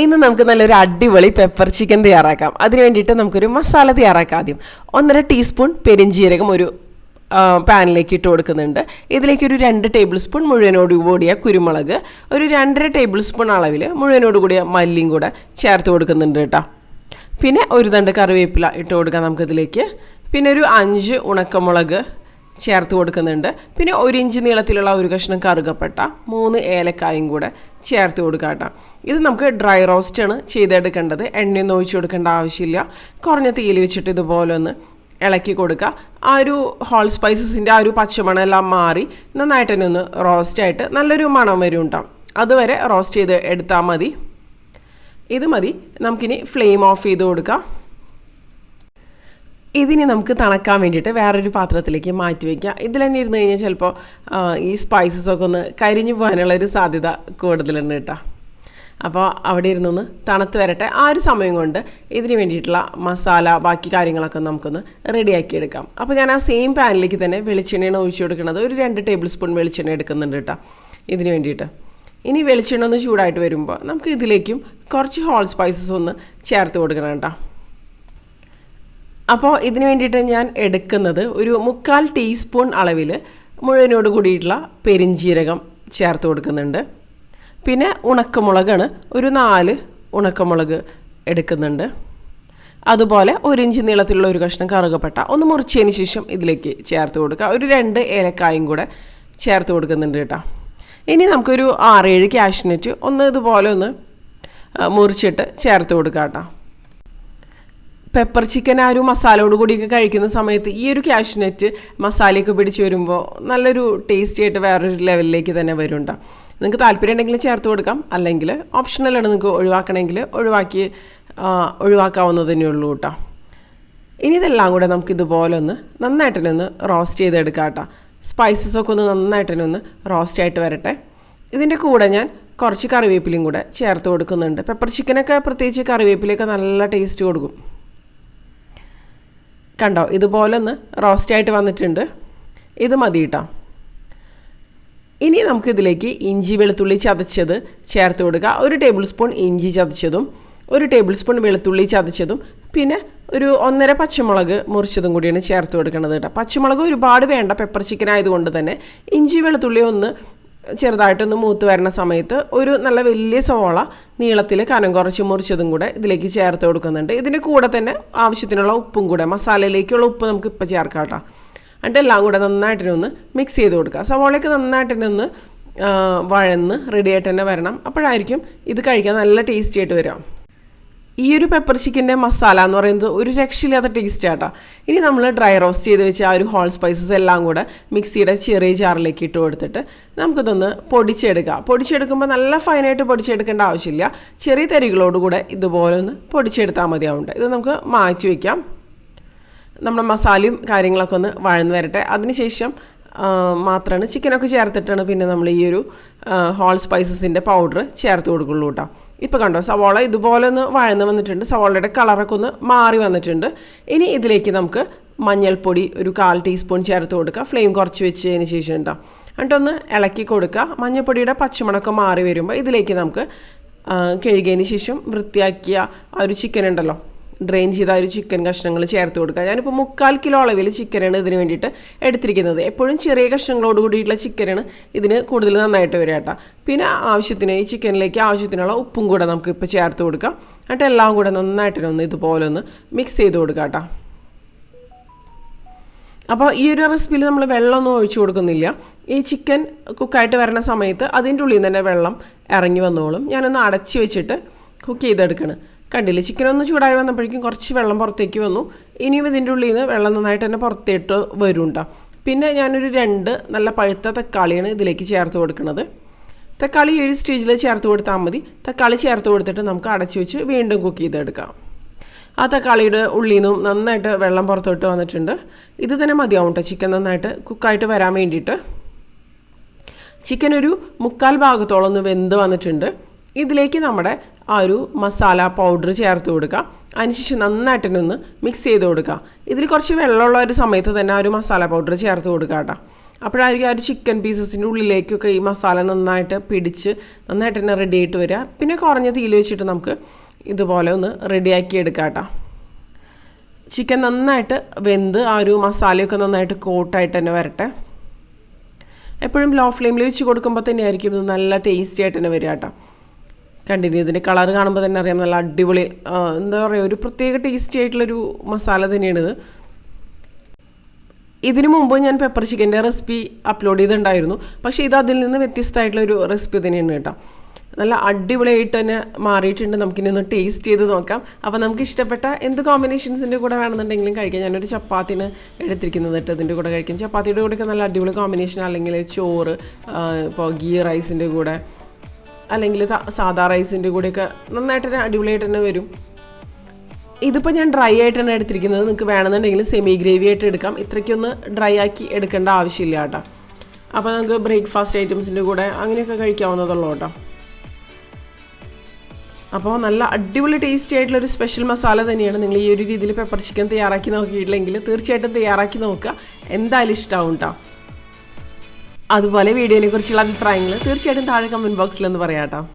ഇന്ന് നമുക്ക് നല്ലൊരു അടിപൊളി പെപ്പർ ചിക്കൻ തയ്യാറാക്കാം. അതിന് വേണ്ടിയിട്ട് നമുക്കൊരു മസാല തയ്യാറാക്കാം ആദ്യം. ഒന്നര ടീസ്പൂൺ പെരിഞ്ജീരകം ഒരു പാനിലേക്ക് ഇട്ട് കൊടുക്കുന്നുണ്ട്. ഇതിലേക്ക് ഒരു രണ്ട് ടേബിൾ സ്പൂൺ മുഴുവനോട് കൂടിയ കുരുമുളക് ഒരു രണ്ടര ടേബിൾ സ്പൂൺ അളവിൽ മുഴുവനോട് കൂടിയ മല്ലിയും കൂടെ ചേർത്ത് കൊടുക്കുന്നുണ്ട് കേട്ടോ. പിന്നെ ഒരു തണ്ട് കറിവേപ്പില ഇട്ട് കൊടുക്കാം നമുക്കിതിലേക്ക്. പിന്നെ ഒരു അഞ്ച് ഉണക്കമുളക് ചേർത്ത് കൊടുക്കുന്നുണ്ട്. പിന്നെ ഒരു ഇഞ്ച് നീളത്തിലുള്ള ഒരു കഷ്ണം കറുകപ്പെട്ട മൂന്ന് ഏലക്കായും കൂടെ ചേർത്ത് കൊടുക്കാം കേട്ടോ. ഇത് നമുക്ക് ഡ്രൈ റോസ്റ്റാണ് ചെയ്തെടുക്കേണ്ടത്. എണ്ണയൊന്നും ഒഴിച്ചു കൊടുക്കേണ്ട ആവശ്യമില്ല. കുറഞ്ഞ തീയിൽ വെച്ചിട്ട് ഇതുപോലെ ഒന്ന് ഇളക്കി കൊടുക്കുക. ആ ഒരു ഹോൾ സ്പൈസസിന്റെ ആ ഒരു പച്ചമണമെല്ലാം മാറി നന്നായിട്ട് തന്നെ ഒന്ന് റോസ്റ്റായിട്ട് നല്ലൊരു മണം വരും ഉണ്ടാവും അതുവരെ റോസ്റ്റ് ചെയ്ത് എടുത്താൽ മതി. ഇത് മതി. നമുക്കിനി ഫ്ലെയിം ഓഫ് ചെയ്ത് കൊടുക്കാം. ഇതിനി നമുക്ക് തണക്കാൻ വേണ്ടിയിട്ട് വേറൊരു പാത്രത്തിലേക്ക് മാറ്റി വയ്ക്കാം ഇതിൽ തന്നെ ഇരുന്ന് കഴിഞ്ഞാൽ ചിലപ്പോൾ ഈ സ്പൈസസൊക്കെ ഒന്ന് കരിഞ്ഞു പോകാനുള്ള ഒരു സാധ്യത കൂടുതലുണ്ട് കേട്ടോ. അപ്പോൾ അവിടെ ഇരുന്നൊന്ന് തണുത്ത് വരട്ടെ. ആ ഒരു സമയം കൊണ്ട് ഇതിന് വേണ്ടിയിട്ടുള്ള മസാല ബാക്കി കാര്യങ്ങളൊക്കെ നമുക്കൊന്ന് റെഡിയാക്കി എടുക്കാം. അപ്പോൾ ഞാൻ ആ സെയിം പാനിലേക്ക് തന്നെ വെളിച്ചെണ്ണയാണ് ഒഴിച്ചു കൊടുക്കുന്നത്. ഒരു രണ്ട് ടേബിൾ സ്പൂൺ വെളിച്ചെണ്ണ എടുക്കുന്നുണ്ട് കേട്ടോ ഇതിന് വേണ്ടിയിട്ട്. ഇനി വെളിച്ചെണ്ണ ഒന്ന് ചൂടായിട്ട് വരുമ്പോൾ നമുക്ക് ഇതിലേക്കും കുറച്ച് ഹോൾ സ്പൈസസ് ഒന്ന് ചേർത്ത് കൊടുക്കണം കേട്ടോ. അപ്പോൾ ഇതിന് വേണ്ടിയിട്ട് ഞാൻ എടുക്കുന്നത് ഒരു മുക്കാൽ ടീസ്പൂൺ അളവിൽ മുഴുവനോട് കൂടിയിട്ടുള്ള പെരിഞ്ജീരകം ചേർത്ത് കൊടുക്കുന്നുണ്ട്. പിന്നെ ഉണക്കമുളകാണ് ഒരു നാല് ഉണക്കമുളക് എടുക്കുന്നുണ്ട്. അതുപോലെ ഒരു ഇഞ്ച് നീളത്തിലുള്ള ഒരു കഷ്ണം കറുകപ്പെട്ട ഒന്ന് മുറിച്ചതിന് ശേഷം ഇതിലേക്ക് ചേർത്ത് കൊടുക്കുക. ഒരു രണ്ട് ഏലക്കായും കൂടെ ചേർത്ത് കൊടുക്കുന്നുണ്ട് കേട്ടോ. ഇനി നമുക്കൊരു ആറേഴ് കാഷ്നറ്റ് ഒന്ന് ഇതുപോലെ ഒന്ന് മുറിച്ചിട്ട് ചേർത്ത് കൊടുക്കാം കേട്ടോ. പെപ്പർ ചിക്കൻ ആ ഒരു മസാലയോട് കൂടിയൊക്കെ കഴിക്കുന്ന സമയത്ത് ഈ ഒരു കാഷ്നെറ്റ് മസാലയൊക്കെ പിടിച്ച് വരുമ്പോൾ നല്ലൊരു ടേസ്റ്റി ആയിട്ട് വേറൊരു ലെവലിലേക്ക് തന്നെ വരുന്നുണ്ട് നിങ്ങൾക്ക് താല്പര്യം ഉണ്ടെങ്കിൽ ചേർത്ത് കൊടുക്കാം. അല്ലെങ്കിൽ ഓപ്ഷണലാണ് നിങ്ങൾക്ക് ഒഴിവാക്കണമെങ്കിൽ ഒഴിവാക്കി ഒഴിവാക്കാവുന്നത് തന്നെ ഉള്ളൂ കേട്ടോ ഇനി ഇതെല്ലാം കൂടെ നമുക്ക് ഇതുപോലെ ഒന്ന് നന്നായിട്ട് തന്നെ ഒന്ന് റോസ്റ്റ് ചെയ്തെടുക്കാം കേട്ടോ സ്പൈസസ് ഒക്കെ ഒന്ന് നന്നായിട്ട് തന്നെ ഒന്ന് റോസ്റ്റ് ആയിട്ട് വരട്ടെ. ഇതിന്റെ കൂടെ ഞാൻ കുറച്ച് കറിവേപ്പിലയും കൂടെ ചേർത്ത് കൊടുക്കുന്നുണ്ട്. പെപ്പർ ചിക്കനൊക്കെ പ്രത്യേകിച്ച് കറിവേപ്പിലയൊക്കെ നല്ല ടേസ്റ്റ് കൊടുക്കും. കണ്ടോ ഇതുപോലെ ഒന്ന് റോസ്റ്റ് ആയിട്ട് വന്നിട്ടുണ്ട്. ഇത് മതി കേട്ടോ ഇനി നമുക്കിതിലേക്ക് ഇഞ്ചി വെളുത്തുള്ളി ചതച്ചത് ചേർത്ത് കൊടുക്കുക ഒരു ടേബിൾ സ്പൂൺ ഇഞ്ചി ചതച്ചതും ഒരു ടേബിൾ സ്പൂൺ വെളുത്തുള്ളി ചതച്ചതും പിന്നെ ഒരു ഒന്നര പച്ചമുളക് മുറിച്ചതും കൂടിയാണ് ചേർത്ത് കൊടുക്കുന്നത് കേട്ടോ പച്ചമുളക് ഒരുപാട് വേണ്ട പെപ്പർ ചിക്കൻ ആയതുകൊണ്ട് തന്നെ ഇഞ്ചി വെളുത്തുള്ളി ഒന്ന് ചെറുതായിട്ടൊന്ന് മൂത്ത് വരുന്ന സമയത്ത് ഒരു നല്ല വലിയ സവോള നീളത്തിൽ കനം കുറച്ച് മുറിച്ചതും കൂടെ ഇതിലേക്ക് ചേർത്ത് കൊടുക്കുന്നുണ്ട്. ഇതിന്റെ കൂടെ തന്നെ ആവശ്യത്തിനുള്ള ഉപ്പും കൂടെ മസാലയിലേക്കുള്ള ഉപ്പ് നമുക്ക് ഇപ്പോൾ ചേർക്കാം കേട്ടോ. എന്നിട്ട് എല്ലാം കൂടെ നന്നായിട്ടിനൊന്ന് മിക്സ് ചെയ്ത് കൊടുക്കുക സവോളയൊക്കെ നന്നായിട്ട് ഒന്ന് വഴന്ന് റെഡി ആയിട്ട് തന്നെ വരണം. അപ്പോഴായിരിക്കും ഇത് കഴിക്കാൻ നല്ല ടേസ്റ്റി ആയിട്ട് വരിക. ഈ ഒരു പെപ്പർ ചിക്കന്റെ മസാല എന്ന് പറയുന്നത് ഒരു രക്ഷയില്ലാത്ത ടേസ്റ്റ് ആട്ടോ. ഇനി നമ്മൾ ഡ്രൈ റോസ്റ്റ് ചെയ്ത് വെച്ച ആ ഒരു ഹോൾ സ്പൈസസ് എല്ലാം കൂടെ മിക്സിയുടെ ചെറിയ ജാറിലേക്ക് ഇട്ട് കൊടുത്തിട്ട് നമുക്കിതൊന്ന് പൊടിച്ചെടുക്കാം. പൊടിച്ചെടുക്കുമ്പോൾ നല്ല ഫൈനായിട്ട് പൊടിച്ചെടുക്കേണ്ട ആവശ്യമില്ല. ചെറിയ തരികളോടുകൂടെ ഇതുപോലെ ഒന്ന് പൊടിച്ചെടുത്താൽ മതിയാവുണ്ട്. ഇത് നമുക്ക് മാറ്റി വയ്ക്കാം നമ്മുടെ മസാലയും കാര്യങ്ങളൊക്കെ ഒന്ന് വഴന്ന് വരട്ടെ. അതിനുശേഷം മാത്രമാണ് ചിക്കനൊക്കെ ചേർത്തിട്ടാണ് പിന്നെ നമ്മൾ ഈ ഒരു ഹോൾ സ്പൈസസിന്റെ പൗഡർ ചേർത്ത് കൊടുക്കുള്ളൂ കേട്ടോ ഇപ്പോൾ കണ്ടോ സവോള ഇതുപോലെ ഒന്ന് വഴന്ന് വന്നിട്ടുണ്ട്. സവോളയുടെ കളറൊക്കെ ഒന്ന് മാറി വന്നിട്ടുണ്ട്. ഇനി ഇതിലേക്ക് നമുക്ക് മഞ്ഞൾപ്പൊടി ഒരു കാൽ ടീസ്പൂൺ ചേർത്ത് കൊടുക്കുക ഫ്ലെയിം കുറച്ച് വെച്ചതിന് ശേഷം ഉണ്ടോ എന്നിട്ടൊന്ന് ഇളക്കി കൊടുക്കുക മഞ്ഞൾപ്പൊടിയുടെ പച്ചമണക്കം മാറി വരുമ്പോൾ ഇതിലേക്ക് നമുക്ക് കഴുകിയതിന് ശേഷം വൃത്തിയാക്കിയ ആ ഒരു ചിക്കൻ ഉണ്ടല്ലോ ഡ്രെയിൻ ചെയ്ത ഒരു ചിക്കൻ കഷ്ണങ്ങൾ ചേർത്ത് കൊടുക്കുക. ഞാനിപ്പോൾ മുക്കാൽ കിലോ അളവിൽ ചിക്കനാണ് ഇതിന് വേണ്ടിയിട്ട് എടുത്തിരിക്കുന്നത്. എപ്പോഴും ചെറിയ കഷ്ണങ്ങളോട് കൂടിയിട്ടുള്ള ചിക്കനാണ് ഇതിന് കൂടുതൽ നന്നായിട്ട് വരിക കേട്ടോ. പിന്നെ ആവശ്യത്തിന് ഈ ചിക്കനിലേക്ക് ആവശ്യത്തിനുള്ള ഉപ്പും കൂടെ നമുക്ക് ഇപ്പോൾ ചേർത്ത് കൊടുക്കാം. എന്നിട്ട് എല്ലാം കൂടെ നന്നായിട്ടൊന്ന് ഇതുപോലെ ഒന്ന് മിക്സ് ചെയ്ത് കൊടുക്കാം കേട്ടോ. അപ്പോൾ ഈ ഒരു റെസിപ്പിയിൽ നമ്മൾ വെള്ളമൊന്നും ഒഴിച്ചു കൊടുക്കുന്നില്ല. ഈ ചിക്കൻ കുക്കായിട്ട് വരുന്ന സമയത്ത് അതിന്റെ ഉള്ളിൽ നിന്ന് തന്നെ വെള്ളം ഇറങ്ങി വന്നോളും. ഞാനൊന്ന് അടച്ചു വെച്ചിട്ട് കുക്ക് ചെയ്തെടുക്കണം. കണ്ടില്ലേ? ചിക്കൻ ഒന്ന് ചൂടായി വന്നപ്പോഴേക്കും കുറച്ച് വെള്ളം പുറത്തേക്ക് വന്നു. ഇനിയും ഇതിന്റെ ഉള്ളിൽ നിന്ന് വെള്ളം നന്നായിട്ട് തന്നെ പുറത്തേട്ട് വരുണ്ട. പിന്നെ ഞാനൊരു രണ്ട് നല്ല പഴുത്ത തക്കാളിയാണ് ഇതിലേക്ക് ചേർത്ത് കൊടുക്കുന്നത്. തക്കാളി ഈ ഒരു സ്റ്റേജിൽ ചേർത്ത് കൊടുത്താൽ മതി. തക്കാളി ചേർത്ത് കൊടുത്തിട്ട് നമുക്ക് അടച്ചു വെച്ച് വീണ്ടും കുക്ക് ചെയ്തെടുക്കാം. ആ തക്കാളിയുടെ ഉള്ളിൽ നിന്നും നന്നായിട്ട് വെള്ളം പുറത്തോട്ട് വന്നിട്ടുണ്ട്. ഇത് തന്നെ മതിയാവും കേട്ടോ ചിക്കൻ നന്നായിട്ട് കുക്കായിട്ട് വരാൻ വേണ്ടിയിട്ട്. ചിക്കൻ ഒരു മുക്കാൽ ഭാഗത്തോളം ഒന്ന് വെന്ത് വന്നിട്ടുണ്ട്. ഇതിലേക്ക് നമ്മുടെ ആ ഒരു മസാല പൗഡർ ചേർത്ത് കൊടുക്കുക. അതിനുശേഷം നന്നായിട്ട് തന്നെ ഒന്ന് മിക്സ് ചെയ്ത് കൊടുക്കുക. ഇതിൽ കുറച്ച് വെള്ളമുള്ള ഒരു സമയത്ത് തന്നെ ആ ഒരു മസാല പൗഡർ ചേർത്ത് കൊടുക്കുക കേട്ടോ. അപ്പോഴായിരിക്കും ആ ഒരു ചിക്കൻ പീസസിന്റെ ഉള്ളിലേക്കൊക്കെ ഈ മസാല നന്നായിട്ട് പിടിച്ച് നന്നായിട്ട് തന്നെ റെഡി ആയിട്ട് വരിക. പിന്നെ കുറഞ്ഞ തീയിൽ വെച്ചിട്ട് നമുക്ക് ഇതുപോലെ ഒന്ന് റെഡിയാക്കി എടുക്കാം കേട്ടോ. ചിക്കൻ നന്നായിട്ട് വെന്ത് ആ ഒരു മസാലയൊക്കെ നന്നായിട്ട് കോട്ടായിട്ട് തന്നെ വരട്ടെ. എപ്പോഴും ലോ ഫ്ലെയിമിൽ വെച്ച് കൊടുക്കുമ്പോൾ തന്നെ ആയിരിക്കും ഇത് നല്ല ടേസ്റ്റി ആയിട്ട് തന്നെ വരിക കേട്ടോ. കണ്ടിന്യൂ ഇതിന്റെ കളർ കാണുമ്പോൾ തന്നെ അറിയാം. നല്ല അടിപൊളി എന്താ പറയുക ഒരു പ്രത്യേക ടേസ്റ്റി ആയിട്ടുള്ളൊരു മസാല തന്നെയാണിത്. ഇതിനു മുമ്പ് ഞാൻ പെപ്പർ ചിക്കന്റെ റെസിപ്പി അപ്ലോഡ് ചെയ്തിട്ടുണ്ടായിരുന്നു. പക്ഷേ ഇത് അതിൽ നിന്ന് വ്യത്യസ്തമായിട്ടുള്ള ഒരു റെസിപ്പി തന്നെയാണ് കേട്ടോ. നല്ല അടിപൊളിയായിട്ട് തന്നെ മാറിയിട്ടുണ്ട്. നമുക്കിനി ഒന്ന് ടേസ്റ്റ് ചെയ്ത് നോക്കാം. അപ്പോൾ നമുക്ക് ഇഷ്ടപ്പെട്ട എന്ത് കോമ്പിനേഷൻസിന്റെ കൂടെ വേണമെന്നുണ്ടെങ്കിലും കഴിക്കാം. ഞാനൊരു ചപ്പാത്തിന് എടുത്തിരിക്കുന്നത് കേട്ടോ. ഇതിന്റെ കൂടെ കഴിക്കാം. ചപ്പാത്തിയുടെ കൂടെയൊക്കെ നല്ല അടിപൊളി കോമ്പിനേഷൻ അല്ലെങ്കിൽ ചോറ് ഇപ്പോൾ ഗീ റൈസിന്റെ കൂടെ. അല്ലെങ്കിൽ സാധാ റൈസിന്റെ കൂടെയൊക്കെ നന്നായിട്ട് തന്നെ അടിപൊളിയായിട്ട് തന്നെ വരും. ഇതിപ്പോൾ ഞാൻ ഡ്രൈ ആയിട്ട് ആയിട്ടാണ് എടുത്തിരിക്കുന്നത് നിങ്ങൾക്ക് വേണമെന്നുണ്ടെങ്കിൽ സെമി ഗ്രേവി ആയിട്ട് എടുക്കാം. ഇത്രയ്ക്കൊന്ന് ഡ്രൈ ആക്കി എടുക്കേണ്ട ആവശ്യമില്ല കേട്ടോ. അപ്പോൾ നമുക്ക് ബ്രേക്ക്ഫാസ്റ്റ് ഐറ്റംസിന്റെ കൂടെ അങ്ങനെയൊക്കെ കഴിക്കാവുന്നതുള്ളൂ കേട്ടോ. അപ്പോൾ നല്ല അടിപൊളി ടേസ്റ്റി ആയിട്ടുള്ള ഒരു സ്പെഷ്യൽ മസാല തന്നെയാണ് നിങ്ങൾ ഈ ഒരു രീതിയിൽ പെപ്പർ ചിക്കൻ തയ്യാറാക്കി നോക്കിയിട്ടില്ലെങ്കിൽ തീർച്ചയായിട്ടും തയ്യാറാക്കി നോക്കുക. എന്തായാലും ഇഷ്ടമാവും കേട്ടോ. അതുപോലെ വീഡിയോനെ കുറിച്ചുള്ള അഭിപ്രായങ്ങൾ തീർച്ചയായിട്ടും താഴെ കമന്റ് ബോക്സിൽ ഒന്ന് പറയാം കേട്ടോ